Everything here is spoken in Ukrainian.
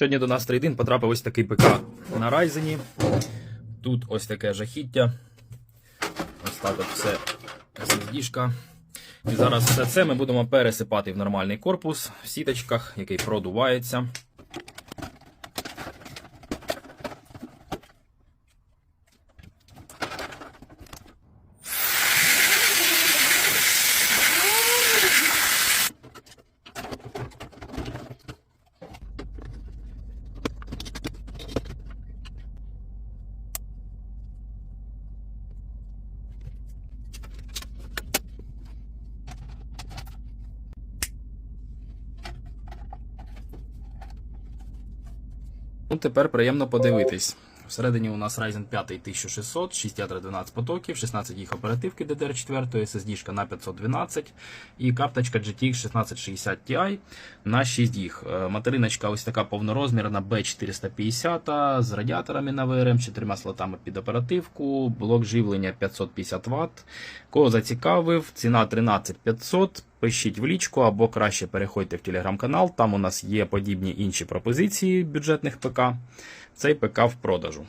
Сьогодні до нас трейдин потрапив ось такий ПК на Ryzen. Тут ось таке жахіття. Ось так от все SSD-шка. І зараз все це ми будемо пересипати в нормальний корпус в сіточках, який продувається. Ну, тепер приємно подивитись. Всередині у нас Ryzen 5 1600, 6 ядер 12 потоків, 16 їх оперативки DDR4, SSD на 512 і карточка GTX 1660 Ti на 6 їх. Е, Материночка ось така повнорозмірна B450 з радіаторами на VRM, 4 слотами під оперативку, блок живлення 550 Вт. Кого зацікавив, ціна 13500. Пишіть в лічку або краще переходьте в телеграм-канал. Там у нас є подібні інші пропозиції бюджетних ПК. Цей ПК в продажу.